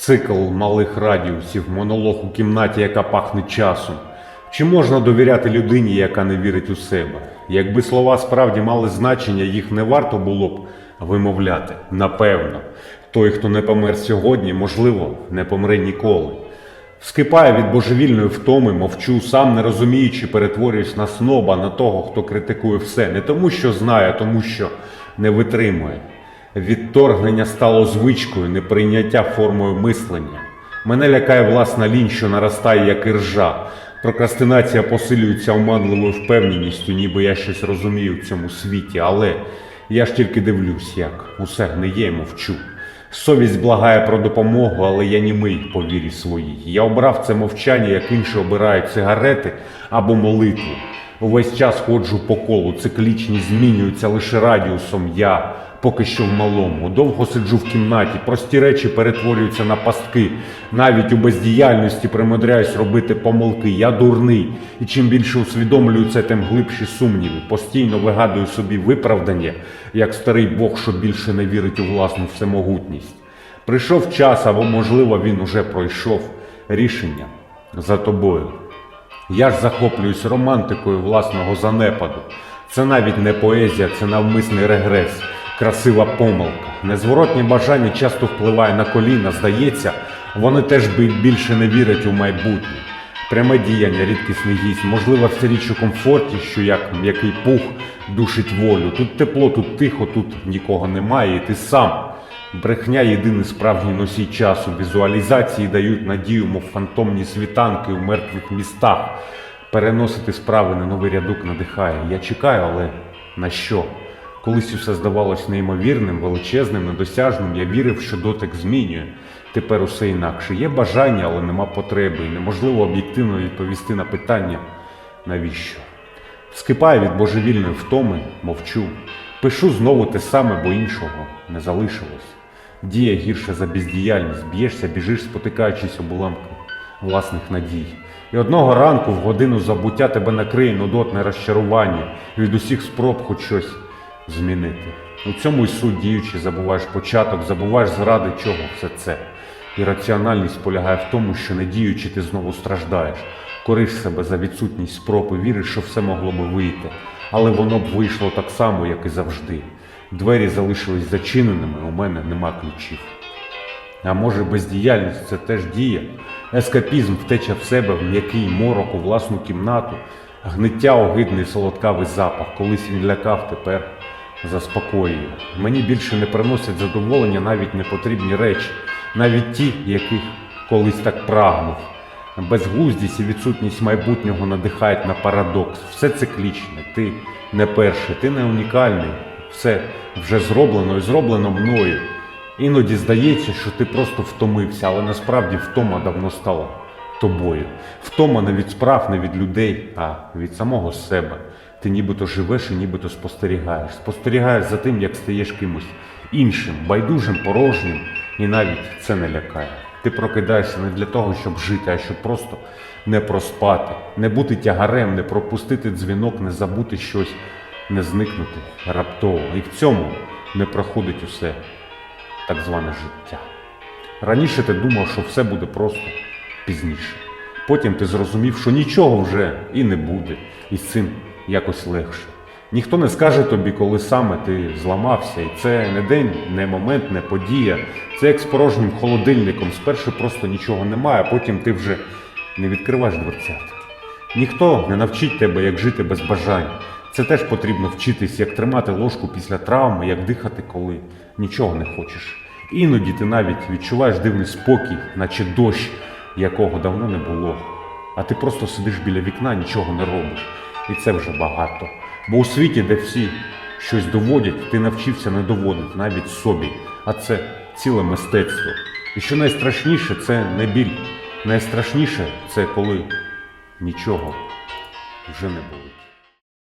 Цикл малих радіусів, монолог у кімнаті, яка пахне часом. Чи можна довіряти людині, яка не вірить у себе? Якби слова справді мали значення, їх не варто було б вимовляти. Напевно, той, хто не помер сьогодні, можливо, не помре ніколи. Вскипаю від божевільної втоми, мовчу, сам не розуміючи, перетворююсь на сноба, на того, хто критикує все, не тому, що знає, а тому, що не витримує. Відторгнення стало звичкою, неприйняття формою мислення. Мене лякає власна лінь, що наростає, як іржа. Прокрастинація посилюється оманливою впевненістю, ніби я щось розумію в цьому світі, але я ж тільки дивлюсь, як усе гниє і мовчу. Совість благає про допомогу, але я німий по вірі своїй. Я обрав це мовчання, як інші обирають цигарети або молитву. Увесь час ходжу по колу, циклічність змінюється лише радіусом. Я поки що в малому. Довго сиджу в кімнаті, прості речі перетворюються на пастки. Навіть у бездіяльності примудряюсь робити помилки. Я дурний. І чим більше усвідомлюю це, тим глибші сумніви. Постійно вигадую собі виправдання, як старий Бог, що більше не вірить у власну всемогутність. Прийшов час, або, можливо, він уже пройшов. Рішення за тобою. Я ж захоплююсь романтикою власного занепаду. Це навіть не поезія, це навмисний регрес, красива помилка. Незворотнє бажання часто впливає на коліна. Здається, вони теж би- більше не вірять у майбутнє. Пряме діяння, рідкісний гість, можливо, все річ у комфорті, що як м'який пух душить волю. Тут тепло, тут тихо, тут нікого немає, і ти сам. Брехня єдиний справжній носій часу. Візуалізації дають надію, мов фантомні світанки у мертвих містах. Переносити справи на новий рядок надихає. Я чекаю, але на що? Колись усе здавалось неймовірним, величезним, недосяжним. Я вірив, що дотик змінює. Тепер усе інакше. Є бажання, але нема потреби. І неможливо об'єктивно відповісти на питання навіщо. Скипаю від божевільної втоми, мовчу. Пишу знову те саме, бо іншого не залишилось. Дія гірше за бездіяльність, б'єшся, біжиш, спотикаючись об уламки власних надій. І одного ранку в годину забуття тебе накриє нудотне розчарування від усіх спроб хоч щось змінити. У цьому й суть діючи, забуваєш початок, забуваєш заради чого все це. І раціональність полягає в тому, що не діючи, ти знову страждаєш, кориш себе за відсутність спроб і віриш, що все могло би вийти. Але воно б вийшло так само, як і завжди. Двері залишились зачиненими, у мене нема ключів. А може, бездіяльність це теж дія, ескапізм втеча в себе в м'який морок у власну кімнату, гниття огидний солодкавий запах, колись він лякав, тепер заспокоює. Мені більше не приносять задоволення навіть непотрібні речі, навіть ті, яких колись так прагнув. Безглуздість і відсутність майбутнього надихають на парадокс. Все циклічне, ти не перший, ти не унікальний. Все вже зроблено і зроблено мною. Іноді здається, що ти просто втомився, але насправді втома давно стала тобою. Втома не від справ, не від людей, а від самого себе. Ти нібито живеш і нібито спостерігаєш. Спостерігаєш за тим, як стаєш кимось іншим, байдужим, порожнім, і навіть це не лякає. Ти прокидаєшся не для того, щоб жити, а щоб просто не проспати, не бути тягарем, не пропустити дзвінок, не забути щось, не зникнути раптово. І в цьому не проходить усе так зване життя. Раніше ти думав, що все буде просто пізніше. Потім ти зрозумів, що нічого вже і не буде, і з цим якось легше. Ніхто не скаже тобі, коли саме ти зламався, і це не день, не момент, не подія. Це як з порожнім холодильником. Спершу просто нічого немає, а потім ти вже не відкриваєш дверцят. Ніхто не навчить тебе, як жити без бажань. Це теж потрібно вчитись, як тримати ложку після травми, як дихати, коли нічого не хочеш. Іноді ти навіть відчуваєш дивний спокій, наче дощ, якого давно не було. А ти просто сидиш біля вікна, нічого не робиш. І це вже багато. Бо у світі, де всі щось доводять, ти навчився не доводити навіть собі. А це ціле мистецтво. І що найстрашніше, це не біль. Найстрашніше це коли нічого вже не болить.